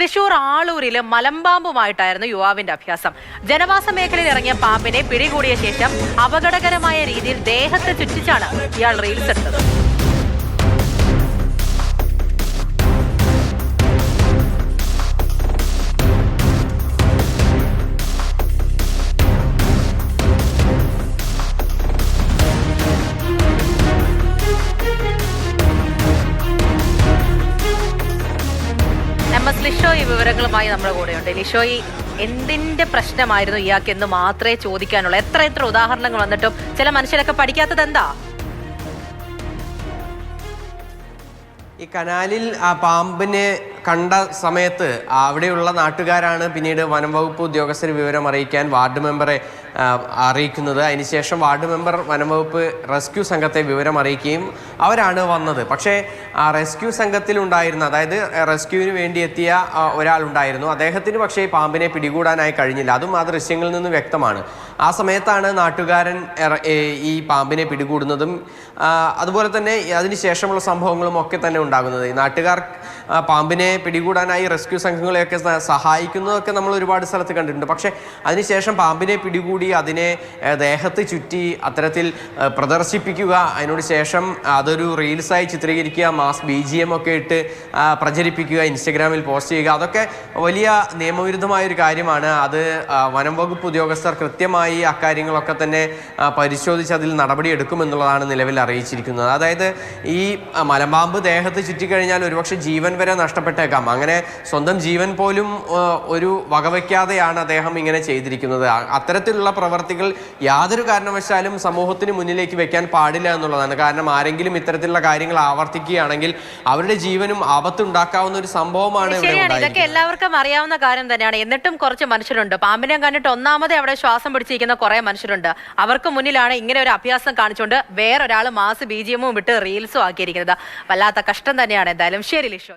തൃശൂർ ആളൂരിൽ മലമ്പാമ്പുമായിട്ടായിരുന്നു യുവാവിന്റെ അഭ്യാസം. ജനവാസ മേഖലയിൽ ഇറങ്ങിയ പാമ്പിനെ പിടികൂടിയ ശേഷം അപകടകരമായ രീതിയിൽ ദേഹത്തെ ചുറ്റിച്ചാണ് ഇയാൾ റീൽസ് എടുത്തത്. എസ് ലിഷോയി വിവരങ്ങളുമായി നമ്മുടെ കൂടെയുണ്ട്. ലിഷോയി എന്തിന്റെ പ്രശ്നമായിരുന്നു ഇയാൾക്ക് എന്ന് മാത്രമേ ചോദിക്കാനുള്ളൂ. എത്ര എത്ര ഉദാഹരണങ്ങൾ വന്നിട്ടും ചില മനുഷ്യരൊക്കെ പഠിക്കാത്തത് എന്താ? ഈ കനാലിൽ ആ പാമ്പിനെ കണ്ട സമയത്ത് അവിടെയുള്ള നാട്ടുകാരാണ് പിന്നീട് വനം വകുപ്പ് ഉദ്യോഗസ്ഥർ വിവരം അറിയിക്കാൻ വാർഡ് മെമ്പറെ അറിയിക്കുന്നത്. അതിനുശേഷം വാർഡ് മെമ്പർ വനം വകുപ്പ് റെസ്ക്യൂ സംഘത്തെ വിവരം അറിയിക്കുകയും അവരാണ് വന്നത്. പക്ഷേ ആ റെസ്ക്യൂ സംഘത്തിലുണ്ടായിരുന്ന അതായത് റെസ്ക്യൂവിന് വേണ്ടി എത്തിയ ഒരാളുണ്ടായിരുന്നു അദ്ദേഹത്തിന് പക്ഷേ പാമ്പിനെ പിടികൂടാനായി കഴിഞ്ഞില്ല. അതും ആ ദൃശ്യങ്ങളിൽ നിന്ന് വ്യക്തമാണ്. ആ സമയത്താണ് നാട്ടുകാരൻ ഈ പാമ്പിനെ പിടികൂടുന്നതും അതുപോലെ തന്നെ അതിനുശേഷമുള്ള സംഭവങ്ങളും ഒക്കെ തന്നെ ഉണ്ടാകുന്നത്. നാട്ടുകാർ ആ, പിടികൂടാനായി റെസ്ക്യൂ സംഘങ്ങളെയൊക്കെ സഹായിക്കുന്നതൊക്കെ നമ്മൾ ഒരുപാട് സ്ഥലത്ത് കണ്ടിട്ടുണ്ട്. പക്ഷേ അതിനുശേഷം പാമ്പിനെ പിടികൂടി അതിനെ ദേഹത്ത് ചുറ്റി അത്തരത്തിൽ പ്രദർശിപ്പിക്കുക അതിനോട് ശേഷം അതൊരു റീൽസായി ചിത്രീകരിക്കുക മാസ് ബി ജി എം ഒക്കെ ഇട്ട് പ്രചരിപ്പിക്കുക ഇൻസ്റ്റഗ്രാമിൽ പോസ്റ്റ് ചെയ്യുക അതൊക്കെ വലിയ നിയമവിരുദ്ധമായ ഒരു കാര്യമാണ്. അത് വനം വകുപ്പ് ഉദ്യോഗസ്ഥർ കൃത്യമായി അക്കാര്യങ്ങളൊക്കെ തന്നെ പരിശോധിച്ച് അതിൽ നടപടിയെടുക്കുമെന്നുള്ളതാണ് നിലവിൽ അറിയിച്ചിരിക്കുന്നത്. അതായത് ഈ മലമ്പാമ്പ് ദേഹത്ത് ചുറ്റിക്കഴിഞ്ഞാൽ ഒരുപക്ഷെ ജീവൻ വരെ നഷ്ടപ്പെട്ടേക്കാം അങ്ങനെ സ്വന്തം ജീവൻ പോലും ഒരു വകവയ്ക്കാതെയാണ് അദ്ദേഹം ഇങ്ങനെ ചെയ്തിരിക്കുന്നത്. അത്തരത്തിലുള്ള പ്രവർത്തികൾ യാതൊരു കാരണവശാലും സമൂഹത്തിന് മുന്നിലേക്ക് വെക്കാൻ പാടില്ല എന്നുള്ളതാണ്. കാരണം ആരെങ്കിലും ഇത്തരത്തിലുള്ള കാര്യങ്ങൾ ആവർത്തിക്കുകയാണെങ്കിൽ അവരുടെ ജീവനും ആപത്തുണ്ടാക്കാവുന്ന ഒരു സംഭവമാണ് ശരിയാണ്. ഇതൊക്കെ എല്ലാവർക്കും അറിയാവുന്ന കാര്യം തന്നെയാണ്. എന്നിട്ടും കുറച്ച് മനുഷ്യരുണ്ട്. പാമ്പിനെ കണ്ടിട്ട് ഒന്നാമതേ അവിടെ ശ്വാസം പിടിച്ചിരിക്കുന്ന കുറെ മനുഷ്യരുണ്ട്. അവർക്ക് മുന്നിലാണ് ഇങ്ങനെ ഒരു അഭ്യാസം കാണിച്ചുകൊണ്ട് വേറൊരാൾ മാസ് ബി ജി എമ്മും വിട്ട് റീൽസും ആക്കിയിരിക്കുന്നത്. വല്ലാത്ത കഷ്ടം തന്നെയാണ്. എന്തായാലും ശരി ലിഷോ.